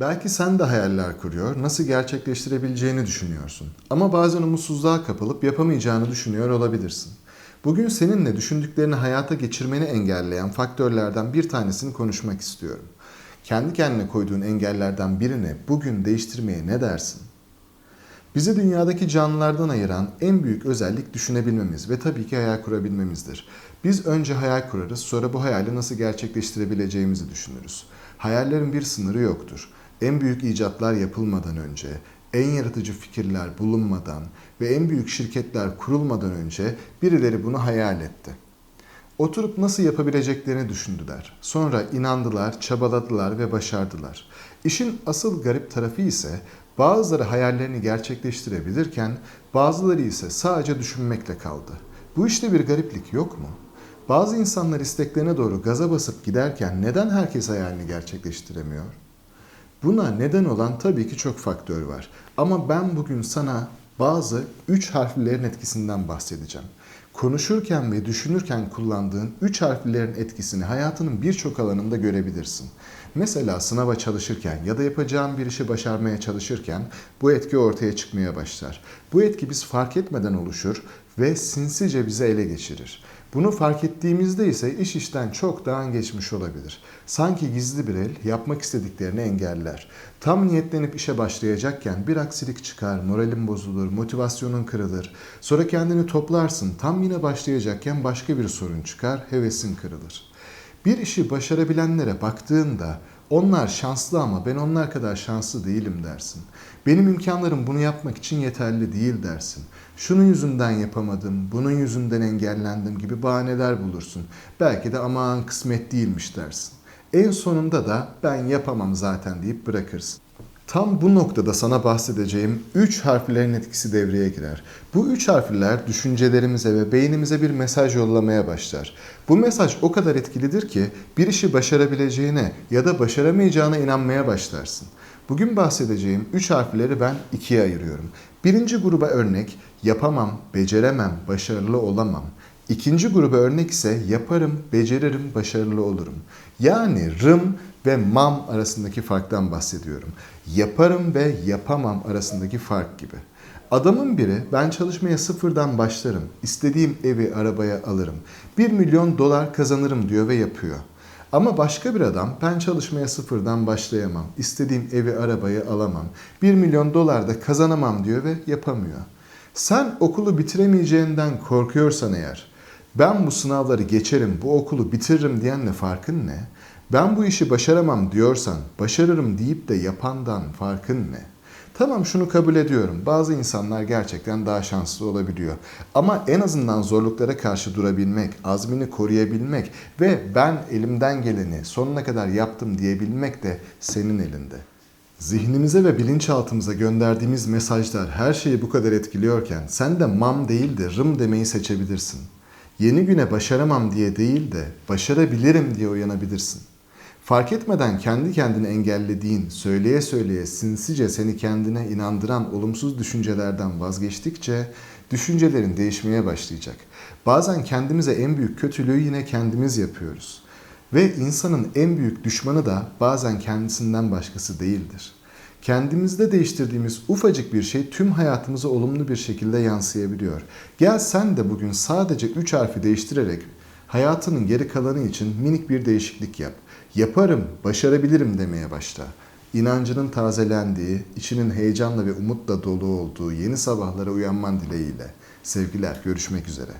Belki sen de hayaller kuruyor, nasıl gerçekleştirebileceğini düşünüyorsun. Ama bazen umutsuzluğa kapılıp yapamayacağını düşünüyor olabilirsin. Bugün seninle düşündüklerini hayata geçirmeni engelleyen faktörlerden bir tanesini konuşmak istiyorum. Kendi kendine koyduğun engellerden birini bugün değiştirmeye ne dersin? Bizi dünyadaki canlılardan ayıran en büyük özellik düşünebilmemiz ve tabii ki hayal kurabilmemizdir. Biz önce hayal kurarız, sonra bu hayali nasıl gerçekleştirebileceğimizi düşünürüz. Hayallerin bir sınırı yoktur. En büyük icatlar yapılmadan önce, en yaratıcı fikirler bulunmadan ve en büyük şirketler kurulmadan önce birileri bunu hayal etti. Oturup nasıl yapabileceklerini düşündüler. Sonra inandılar, çabaladılar ve başardılar. İşin asıl garip tarafı ise bazıları hayallerini gerçekleştirebilirken bazıları ise sadece düşünmekle kaldı. Bu işte bir gariplik yok mu? Bazı insanlar isteklerine doğru gaza basıp giderken neden herkes hayalini gerçekleştiremiyor? Buna neden olan tabii ki çok faktör var. Ama ben bugün sana bazı üç harflerin etkisinden bahsedeceğim. Konuşurken ve düşünürken kullandığın üç harflerin etkisini hayatının birçok alanında görebilirsin. Mesela sınava çalışırken ya da yapacağın bir işi başarmaya çalışırken bu etki ortaya çıkmaya başlar. Bu etki biz fark etmeden oluşur ve sinsice bizi ele geçirir. Bunu fark ettiğimizde ise iş işten çoktan geçmiş olabilir. Sanki gizli bir el yapmak istediklerini engeller. Tam niyetlenip işe başlayacakken bir aksilik çıkar, moralin bozulur, motivasyonun kırılır. Sonra kendini toplarsın, tam yine başlayacakken başka bir sorun çıkar, hevesin kırılır. Bir işi başarabilenlere baktığında onlar şanslı ama ben onlar kadar şanslı değilim dersin. Benim imkanlarım bunu yapmak için yeterli değil dersin. Şunun yüzünden yapamadım, bunun yüzünden engellendim gibi bahaneler bulursun. Belki de aman kısmet değilmiş dersin. En sonunda da ben yapamam zaten deyip bırakırsın. Tam bu noktada sana bahsedeceğim 3 harflerin etkisi devreye girer. Bu 3 harfler düşüncelerimize ve beynimize bir mesaj yollamaya başlar. Bu mesaj o kadar etkilidir ki bir işi başarabileceğine ya da başaramayacağına inanmaya başlarsın. Bugün bahsedeceğim 3 harfleri ben ikiye ayırıyorum. Birinci gruba örnek yapamam, beceremem, başarılı olamam. İkinci gruba örnek ise yaparım, beceririm, başarılı olurum. Yani rım ve mam arasındaki farktan bahsediyorum. Yaparım ve yapamam arasındaki fark gibi. Adamın biri ben çalışmaya sıfırdan başlarım, istediğim evi arabaya alırım, 1 milyon dolar kazanırım diyor ve yapıyor. Ama başka bir adam ben çalışmaya sıfırdan başlayamam, istediğim evi arabaya alamam, 1 milyon dolar da kazanamam diyor ve yapamıyor. Sen okulu bitiremeyeceğinden korkuyorsan eğer, ben bu sınavları geçerim, bu okulu bitiririm diyenle farkın ne? Ben bu işi başaramam diyorsan, başarırım deyip de yapandan farkın ne? Tamam şunu kabul ediyorum. Bazı insanlar gerçekten daha şanslı olabiliyor. Ama en azından zorluklara karşı durabilmek, azmini koruyabilmek ve ben elimden geleni sonuna kadar yaptım diyebilmek de senin elinde. Zihnimize ve bilinçaltımıza gönderdiğimiz mesajlar her şeyi bu kadar etkiliyorken sen de mam değil de rım demeyi seçebilirsin. Yeni güne başaramam diye değil de başarabilirim diye uyanabilirsin. Fark etmeden kendi kendini engellediğin, söyleye söyleye sinsice seni kendine inandıran olumsuz düşüncelerden vazgeçtikçe düşüncelerin değişmeye başlayacak. Bazen kendimize en büyük kötülüğü yine kendimiz yapıyoruz. Ve insanın en büyük düşmanı da bazen kendisinden başkası değildir. Kendimizde değiştirdiğimiz ufacık bir şey tüm hayatımıza olumlu bir şekilde yansıyabiliyor. Gel sen de bugün sadece 3 harfi değiştirerek hayatının geri kalanı için minik bir değişiklik yap. Yaparım, başarabilirim demeye başla. İnancının tazelendiği, içinin heyecanla ve umutla dolu olduğu yeni sabahlara uyanman dileğiyle. Sevgiler, görüşmek üzere.